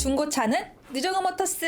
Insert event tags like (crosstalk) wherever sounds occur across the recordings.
중고차는 누정호 모터스.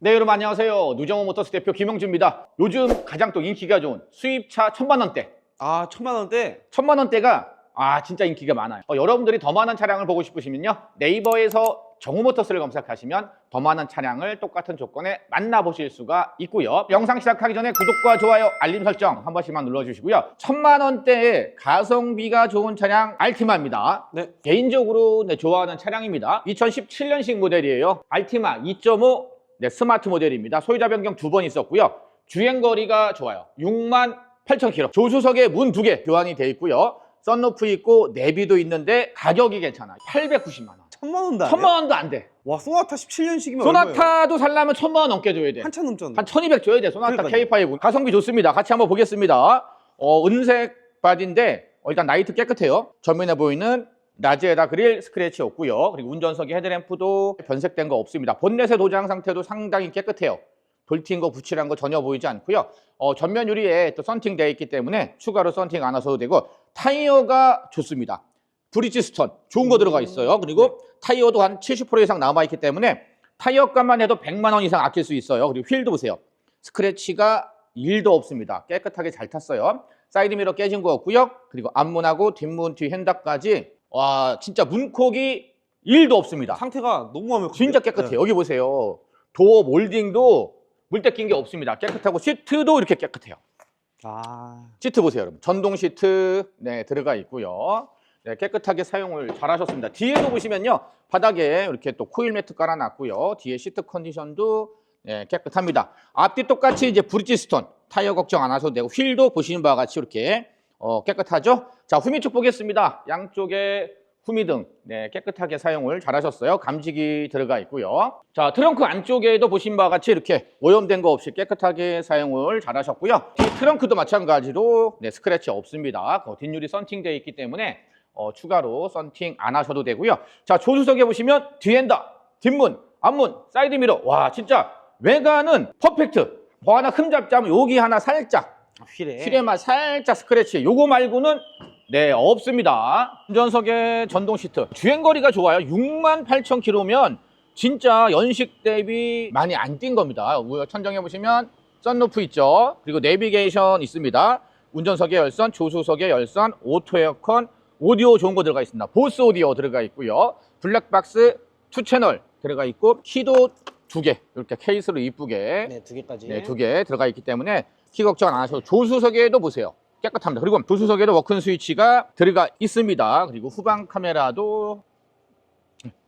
네, 여러분 안녕하세요. 누정호 모터스 대표 김영주입니다. 요즘 가장 또 인기가 좋은 수입차 천만 원대. 아 천만 원대 천만 원대가 아 진짜 인기가 많아요. 어, 여러분들이 더 많은 차량을 보고 싶으시면요. 네이버에서 정호 모터스를 검색하시면 더 많은 차량을 똑같은 조건에 만나보실 수가 있고요. 영상 시작하기 전에 구독과 좋아요, 알림 설정 한 번씩만 눌러주시고요. 천만 원대의 가성비가 좋은 차량 알티마입니다. 네 개인적으로 네, 좋아하는 차량입니다. 2017년식 모델이에요. 알티마 2.5 네, 스마트 모델입니다. 소유자 변경 두 번 있었고요. 주행 거리가 좋아요. 6만 8천 킬로. 조수석에 문 두 개 교환이 돼 있고요. 썬루프 있고 내비도 있는데 가격이 괜찮아요. 890만 원. 천만 원도 안 천만? 원도 안 돼. 와 소나타 17년식이면 소나타도 살려면 천만 원 넘게 줘야 돼. 한참 넘잖아 한 1200 줘야 돼. 소나타 그러니까요. K5. 가성비 좋습니다. 같이 한번 보겠습니다. 어, 은색 바디인데 어, 일단 라이트 깨끗해요. 전면에 보이는 라지에다 그릴 스크래치 없고요. 그리고 운전석에 헤드램프도 변색된 거 없습니다. 본넷의 도장 상태도 상당히 깨끗해요. 돌튄 거 붙이란 거 전혀 보이지 않고요. 어, 전면 유리에 또 썬팅 되어 있기 때문에 추가로 썬팅 안 하셔도 되고 타이어가 좋습니다. 브리지스톤 좋은 거 들어가 있어요. 그리고 타이어도 한 70% 이상 남아 있기 때문에 타이어 값만 해도 100만 원 이상 아낄 수 있어요. 그리고 휠도 보세요. 스크래치가 1도 없습니다. 깨끗하게 잘 탔어요. 사이드 미러 깨진 거 없고요. 그리고 앞문하고 뒷문 뒤 핸드까지 와 진짜 문콕이 1도 없습니다. 상태가 너무 완벽해 진짜 깨끗해요. 여기 보세요. 도어 몰딩도 물때 낀 게 없습니다. 깨끗하고 시트도 이렇게 깨끗해요. 아 시트 보세요, 여러분. 전동 시트 네 들어가 있고요. 네, 깨끗하게 사용을 잘 하셨습니다. 뒤에도 보시면요, 바닥에 이렇게 또 코일 매트 깔아놨고요. 뒤에 시트 컨디션도 네, 깨끗합니다. 앞뒤 똑같이 이제 브리지스톤 타이어 걱정 안 하셔도 되고 휠도 보시는 바와 같이 이렇게 어, 깨끗하죠. 자 후미 쪽 보겠습니다. 양쪽에 후미등 네, 깨끗하게 사용을 잘 하셨어요. 감지기 들어가 있고요. 자 트렁크 안쪽에도 보신 바와 같이 이렇게 오염된 거 없이 깨끗하게 사용을 잘 하셨고요. 뒤 트렁크도 마찬가지로 네, 스크래치 없습니다. 그 뒷유리 썬팅되어 있기 때문에 어, 추가로 썬팅 안 하셔도 되고요. 자 조수석에 보시면 뒤엔더, 뒷문, 앞문, 사이드 미러 와 진짜 외관은 퍼펙트. 뭐 하나 흠잡 자면 여기 하나 살짝 휠에 휠에만 살짝 스크래치. 요거 말고는 네 없습니다. 운전석에 전동 시트. 주행 거리가 좋아요. 6만 8천 킬로면 진짜 연식 대비 많이 안 뛴 겁니다. 천정해 보시면 썬루프 있죠. 그리고 내비게이션 있습니다. 운전석에 열선, 조수석에 열선, 오토 에어컨, 오디오 좋은 거 들어가 있습니다. 보스 오디오 들어가 있고요. 블랙박스 투 채널 들어가 있고 키도 두 개 이렇게 케이스로 이쁘게 네 두 개까지 네, 두 개 들어가 있기 때문에 키 걱정 안 하셔도 조수석에도 보세요. 깨끗합니다. 그리고 조수석에도 워큰 스위치가 들어가 있습니다. 그리고 후방 카메라도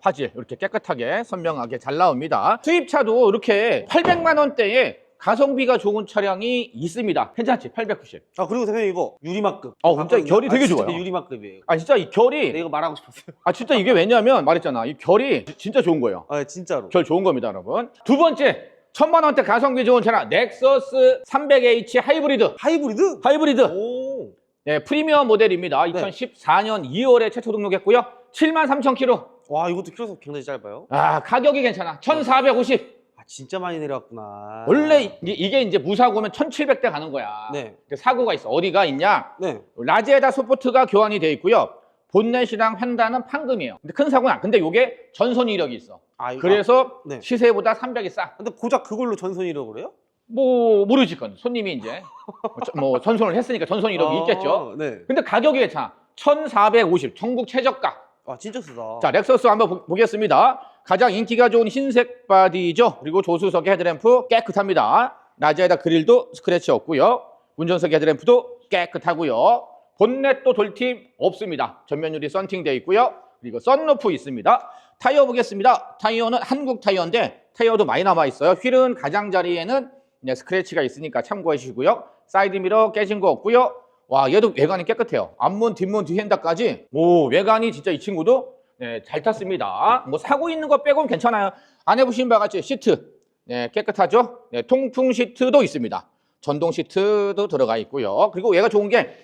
화질 이렇게 깨끗하게 선명하게 잘 나옵니다. 수입차도 이렇게 800만 원대에 가성비가 좋은 차량이 있습니다. 괜찮지? 890. 아 그리고 대표님 이거 유리막급 어, 진짜. 결이 되게 아, 진짜 좋아요. 유리막급이에요 아 진짜 이 결이 네, 이거 말하고 싶었어요 아 진짜 이게 왜냐면 말했잖아. 이 결이 진짜 좋은 거예요. 아 진짜로 결 좋은 겁니다, 여러분. 두 번째 천만 원대 가성비 좋은 차량 넥서스 300H 하이브리드. 하이브리드? 하이브리드. 오 네, 프리미엄 모델입니다. 네. 2014년 2월에 최초 등록했고요. 7만 3천 킬로. 와 이것도 키로수 굉장히 짧아요 아, 가격이 괜찮아. 1,450. 아 진짜 많이 내려왔구나 원래 이- 이게 이제 무사고면 1,700대 가는 거야. 네. 근데 사고가 있어. 어디가 있냐? 네 라지에다 소포트가 교환이 돼 있고요. 본넷이랑 펜다는 판금이에요. 근데 큰 사고는 안. 근데 이게 전선 이력이 있어. 아, 이거- 그래서 네. 시세보다 300이 싸. 근데 고작 그걸로 전선이라고 그래요? 뭐 모르지 건. 손님이 이제 뭐 (laughs) 저- 뭐 전선을 했으니까 전선 이력이 아, 있겠죠. 네. 근데 가격이 괜찮아. 1,450. 전국 최저가. 아 진짜 쓰다. 자, 렉서스 한번 보, 보겠습니다. 가장 인기가 좋은 흰색 바디죠. 그리고 조수석의 헤드램프 깨끗합니다. 라지에다 그릴도 스크래치 없고요. 운전석 헤드램프도 깨끗하고요. 본넷도 돌팀 없습니다. 전면 유리 썬팅되어 있고요. 그리고 썬루프 있습니다. 타이어 보겠습니다. 타이어는 한국 타이어인데 타이어도 많이 남아 있어요. 휠은 가장자리에는 네, 스크래치가 있으니까 참고해 주시고요. 사이드 미러 깨진 거 없고요. 와, 얘도 외관이 깨끗해요. 앞문, 뒷문, 뒤핸다까지. 오, 외관이 진짜 이 친구도 네, 잘 탔습니다. 뭐 사고 있는 거 빼고는 괜찮아요. 안에 보신 바와 같이 시트 네, 깨끗하죠? 네, 통풍 시트도 있습니다. 전동 시트도 들어가 있고요. 그리고 얘가 좋은 게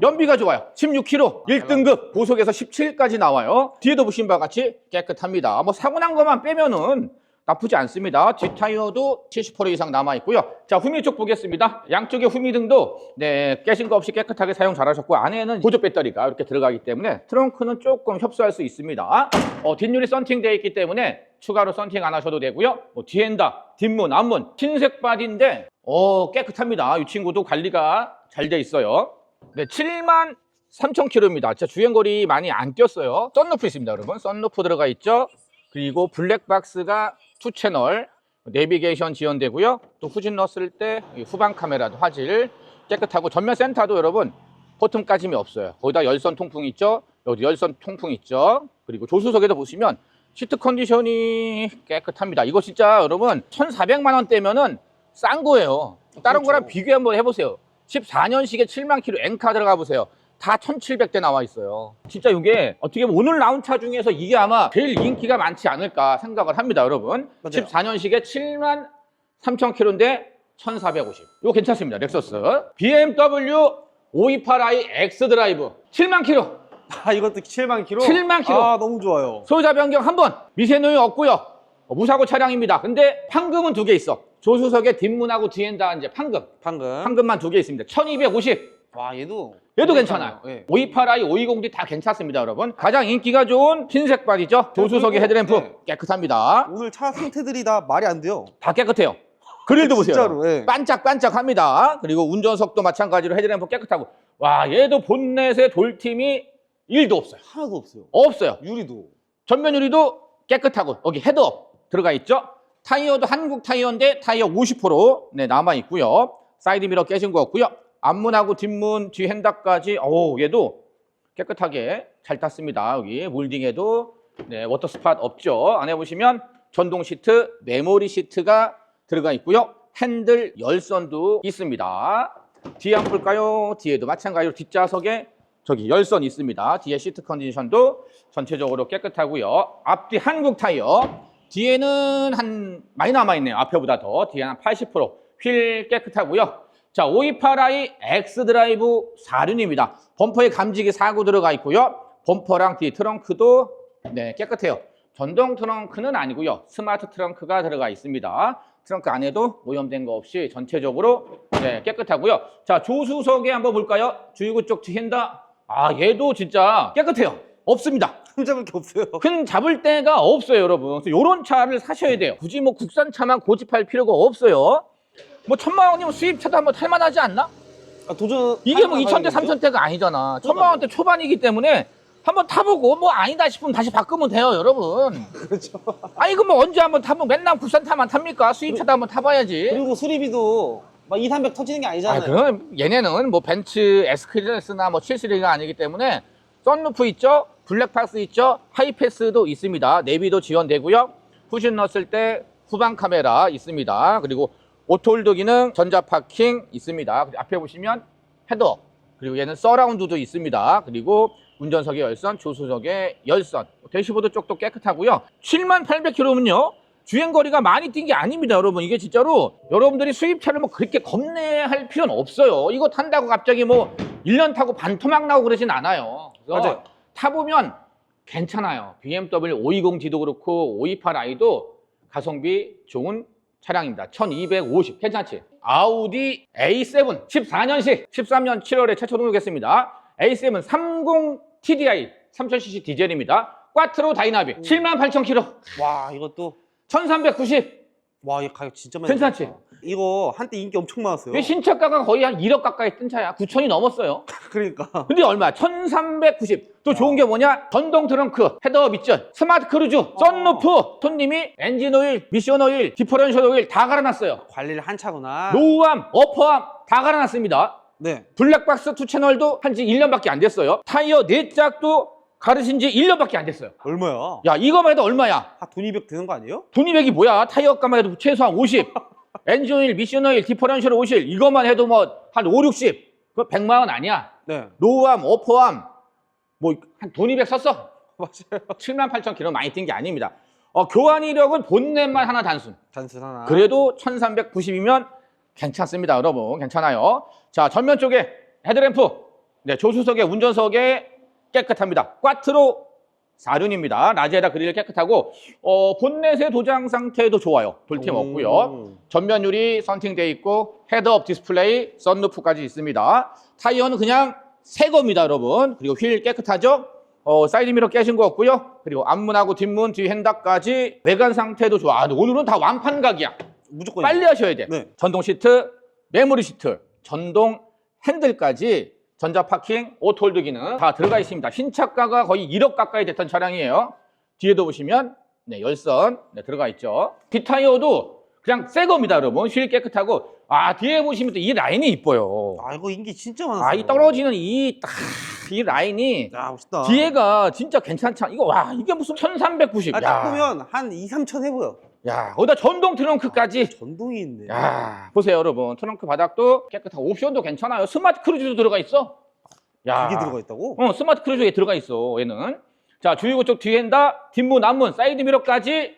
연비가 좋아요. 16km, 1등급, 고속에서 17까지 나와요. 뒤에도 보신 바와 같이 깨끗합니다. 뭐 사고 난 것만 빼면은 나쁘지 않습니다. 뒷타이어도 70% 이상 남아 있고요. 자, 후미 쪽 보겠습니다. 양쪽의 후미등도 네, 깨진 거 없이 깨끗하게 사용 잘하셨고 안에는 보조 배터리가 이렇게 들어가기 때문에 트렁크는 조금 협소할 수 있습니다. 어, 뒷유리 썬팅되어 있기 때문에 추가로 썬팅 안 하셔도 되고요. 뭐 뒤엔다, 뒷문, 앞문, 흰색 바디인데 어, 깨끗합니다. 이 친구도 관리가 잘 돼 있어요. 네, 7만 3천 킬로입니다. 진짜 주행거리 많이 안 뛰었어요. 썬루프 있습니다, 여러분. 썬루프 들어가 있죠. 그리고 블랙박스가 투 채널 내비게이션 지원되고요. 또 후진 넣었을 때이 후방 카메라도 화질 깨끗하고 전면 센터도 여러분 버튼 까짐이 없어요. 거기다 열선 통풍 있죠. 여기 열선 통풍 있죠. 그리고 조수석에도 보시면 시트 컨디션이 깨끗합니다. 이거 진짜 여러분 1,400만 원대면은 싼 거예요. 다른 그렇죠. 거랑 비교 한번 해보세요. 14년식에 7만 킬로 N카 들어가 보세요. 다 1,700대 나와 있어요. 진짜 이게 어떻게 보면 오늘 나온 차 중에서 이게 아마 제일 인기가 많지 않을까 생각을 합니다, 여러분. 맞아요. 14년식에 7만 3천 킬로인데 1,450. 이거 괜찮습니다, 렉서스. BMW 528i X 드라이브 7만 킬로. 아 이것도 7만 킬로? 7만 킬로. 아 너무 좋아요. 소유자 변경 한 번. 미세노유 없고요. 어, 무사고 차량입니다. 근데 판금은 두 개 있어. 조수석에 뒷문하고 뒤엔 다 이제 판금. 방금. 판금만 두 개 있습니다. 1250. 와 얘도. 얘도 괜찮아요. 예. 528i, 520D 다 괜찮습니다, 여러분. 가장 인기가 좋은 흰색 바디죠. 조수석의 헤드램프 네. 깨끗합니다. 오늘 차 상태들이 다 말이 안 돼요. 다 깨끗해요. 그릴도 보세요. 진짜로. 예. 반짝반짝합니다. 그리고 운전석도 마찬가지로 헤드램프 깨끗하고. 와, 얘도 본넷에 돌팀이 1도 없어요. 하나도 없어요. 없어요. 유리도. 전면 유리도 깨끗하고 여기 헤드업 들어가 있죠. 타이어도 한국 타이어인데 타이어 50% 네, 남아 있고요. 사이드 미러 깨진 거 없고요. 앞문하고 뒷문 뒤 핸다까지 오 얘도 깨끗하게 잘 탔습니다. 여기 몰딩에도 네, 워터 스팟 없죠. 안에 보시면 전동 시트, 메모리 시트가 들어가 있고요. 핸들 열선도 있습니다. 뒤에 한번 볼까요? 뒤에도 마찬가지로 뒷좌석에 저기 열선 있습니다. 뒤에 시트 컨디션도 전체적으로 깨끗하고요. 앞뒤 한국 타이어. 뒤에는 한 많이 남아 있네요. 앞에보다 더. 뒤에 한 80%. 휠 깨끗하고요. 자, 528i X 드라이브 4륜입니다. 범퍼에 감지기 사고 들어가 있고요. 범퍼랑 뒤 트렁크도 네, 깨끗해요. 전동 트렁크는 아니고요. 스마트 트렁크가 들어가 있습니다. 트렁크 안에도 오염된 거 없이 전체적으로 네, 깨끗하고요. 자, 조수석에 한번 볼까요? 주유구 쪽 뒤엔다. 아, 얘도 진짜 깨끗해요. 없습니다. 흠 잡을 게 없어요. 큰 잡을 데가 없어요, 여러분. 그래서 이런 차를 사셔야 돼요. 굳이 뭐 국산 차만 고집할 필요가 없어요. 뭐 천만 원이면 수입차도 한번 탈만하지 않나? 아, 도전. 이게 뭐 할만 2천대, 하겠는데요? 3천 대가 아니잖아. 천만 원대 초반이기 때문에 한번 타보고 뭐 아니다 싶으면 다시 바꾸면 돼요, 여러분. (laughs) 그렇죠. 아니 이거 뭐 언제 한번 타면 맨날 국산차만 탑니까? 수입차도 한번 타봐야지. 그리고 수리비도 막 2, 300 터지는 게 아, 아니잖아요. 그럼 얘네는 뭐 벤츠 S클래스나 뭐 7시리즈가 아니기 때문에 썬루프 있죠? 블랙박스 있죠? 하이패스도 있습니다. 내비도 지원되고요. 후진 넣었을 때 후방 카메라 있습니다. 그리고 오토홀드 기능, 전자 파킹 있습니다. 앞에 보시면 헤드업, 그리고 얘는 서라운드도 있습니다. 그리고 운전석의 열선, 조수석의 열선, 대시보드 쪽도 깨끗하고요. 7만 800km면요. 주행거리가 많이 뛴 게 아닙니다, 여러분. 이게 진짜로 여러분들이 수입차를 뭐 그렇게 겁내할 필요는 없어요. 이거 탄다고 갑자기 뭐 1년 타고 반토막 나고 그러진 않아요. 맞아요. 타보면 괜찮아요. BMW 520D도 그렇고 528i도 가성비 좋은 차량입니다. 1250 괜찮지? 아우디 A7 14년식 13년 7월에 최초 등록했습니다. A7 30 TDI 3000cc 디젤입니다. 꽈트로 다이나믹 78,000km 와 이것도 1390 와 이 가격 진짜 많이. 괜찮지? 나왔다. 이거 한때 인기 엄청 많았어요. 이 신차가가 거의 한 1억 가까이 뜬 차야 9천이 넘었어요. (laughs) 그러니까. 근데 얼마? 1390. 또 좋은 게 뭐냐? 전동 트렁크, 헤드업 있죠? 스마트 크루즈, 썬루프. 손님이 엔진 오일, 미션 오일, 디퍼런셜 오일 다 갈아놨어요. 관리를 한 차구나. 로우암, 어퍼암 다 갈아놨습니다. 네. 블랙박스 투 채널도 한 지 1년밖에 안 됐어요. 타이어 네 짝도 가르신 지 1년밖에 안 됐어요. 얼마야? 야, 이거만 해도 얼마야? 한돈200 되는 거 아니에요? 돈이백이 뭐야? 타이어 값만 해도 최소한 50. (laughs) 엔진 오일, 미션 오일, 디퍼런셜 오일 이것만 해도 뭐 한 5, 60. 그거 100만 원 아니야. 네. 로우암, 어퍼암 뭐한 돈 200 썼어. (laughs) 맞아요. 7만 8천 킬로 많이 뛴 게 아닙니다. 어, 교환 이력은 본넷만 하나 단순. 단순 하나. 그래도 1390이면 괜찮습니다, 여러분. 괜찮아요. 자, 전면 쪽에 헤드램프. 네, 조수석에 운전석에 깨끗합니다. 꽈트로 4륜입니다. 라지에다 그릴 깨끗하고 어, 본넷의 도장 상태도 좋아요. 돌팀 없고요. 전면 유리 선팅돼 있고 헤드업 디스플레이, 썬루프까지 있습니다. 타이어는 그냥 새 겁니다, 여러분. 그리고 휠 깨끗하죠? 어, 사이드 미러 깨진 거 없고요. 그리고 앞문하고 뒷문, 뒤 핸답까지 외관 상태도 좋아. 아, 오늘은 다 완판각이야. 무조건 빨리 하셔야 돼. 네. 전동 시트, 메모리 시트, 전동 핸들까지 전자 파킹, 오토홀드 기능 다 들어가 있습니다. 신차가가 거의 1억 가까이 됐던 차량이에요. 뒤에도 보시면 네, 열선 네, 들어가 있죠. 뒷타이어도 그냥 새 겁니다, 여러분. 휠 깨끗하고 아 뒤에 보시면 또 이 라인이 이뻐요. 아 이거 인기 진짜 많았어요. 아 이 떨어지는 이 딱 이 라인이 야 멋있다. 뒤에가 진짜 괜찮잖아. 이거 와 이게 무슨 1390. 아, 야, 딱 보면 한 2, 3천 해 보여. 야 거기다 전동 트렁크까지. 전동이 있네. 야 보세요 여러분. 트렁크 바닥도 깨끗하고 옵션도 괜찮아요. 스마트 크루즈도 들어가 있어. 야. 이게 들어가 있다고? 어 스마트 크루즈에 들어가 있어 얘는. 자 주유구 쪽 뒤엔 다 뒷문 앞문 사이드 미러까지.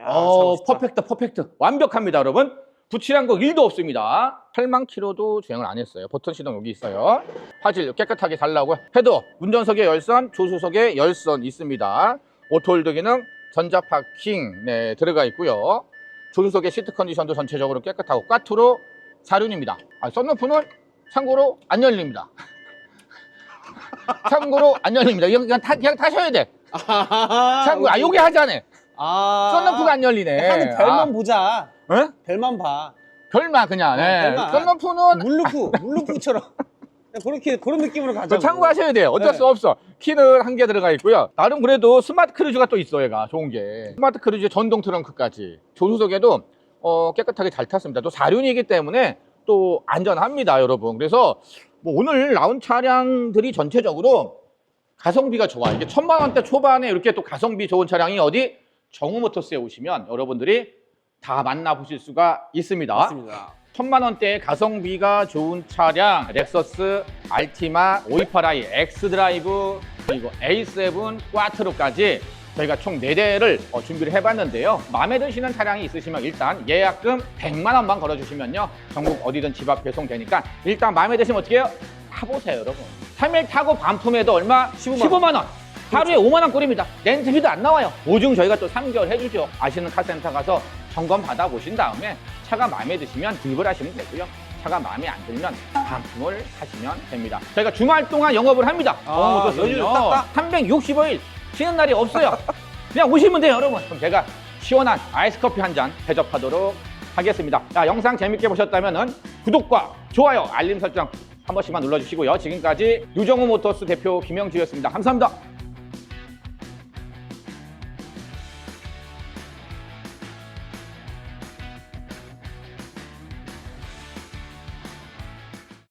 야, 어참 멋있다. 퍼펙트 퍼펙트. 완벽합니다 여러분. 부칠한 거 1도 없습니다. 8만 킬로도 주행을 안 했어요. 버튼 시동 여기 있어요. 화질 깨끗하게 잘 나오고요. 헤드업 운전석에 열선 조수석에 열선 있습니다. 오토홀드 기능 전자 파킹 네 들어가 있고요 조수석의 시트 컨디션도 전체적으로 깨끗하고 까투로 사륜입니다 아, 썬루프는 참고로 안 열립니다 (laughs) 참고로 안 열립니다 그냥, 타, 그냥 타셔야 돼 아, 참고 아 요게 하자네 아, 썬루프가 안 열리네 하는 별만 아, 보자. 어? 별만 봐. 별마 그냥 어, 네. 별마. 썬루프는 물루프, 물루프처럼. (laughs) 그렇게 그런 느낌으로 가자. 저 참고하셔야 돼요. 어쩔 네. 수 없어. 키는 한 개 들어가 있고요. 나름 그래도 스마트 크루즈가 또 있어, 얘가. 좋은 게. 스마트 크루즈 전동 트렁크까지. 조수석에도 어, 깨끗하게 잘 탔습니다. 또 4륜이기 때문에 또 안전합니다, 여러분. 그래서 뭐 오늘 나온 차량들이 전체적으로 가성비가 좋아. 이게 천만 원대 초반에 이렇게 또 가성비 좋은 차량이 어디 정우모터스에 오시면 여러분들이 다 만나보실 수가 있습니다. 맞습니다. 천만 원대의 가성비가 좋은 차량 렉서스 알티마 528i 엑스드라이브 그리고 A7 꽈트로까지 저희가 총 4대를 어, 준비를 해봤는데요 마음에 드시는 차량이 있으시면 일단 예약금 100만 원만 걸어주시면요 전국 어디든 집 앞 배송되니까 일단 마음에 드시면 어떻게 해요? 타보세요 여러분 3일 타고 반품해도 얼마? 15만 15만 원 하루에 5만 원 꼴입니다. 렌트비도 안 나와요. 보증 저희가 또 3개월 해주죠. 아시는 카센터 가서 점검 받아보신 다음에 차가 마음에 드시면 구입을 하시면 되고요. 차가 마음에 안 들면 반품을 하시면 됩니다. 저희가 주말 동안 영업을 합니다. 아, 연휴 딱딱? 365일 쉬는 날이 없어요. 그냥 오시면 돼요, 여러분. 그럼 제가 시원한 아이스 커피 한 잔 대접하도록 하겠습니다. 자, 영상 재밌게 보셨다면 구독과 좋아요, 알림 설정 한 번씩만 눌러주시고요. 지금까지 유정우 모터스 대표 김영주였습니다. 감사합니다.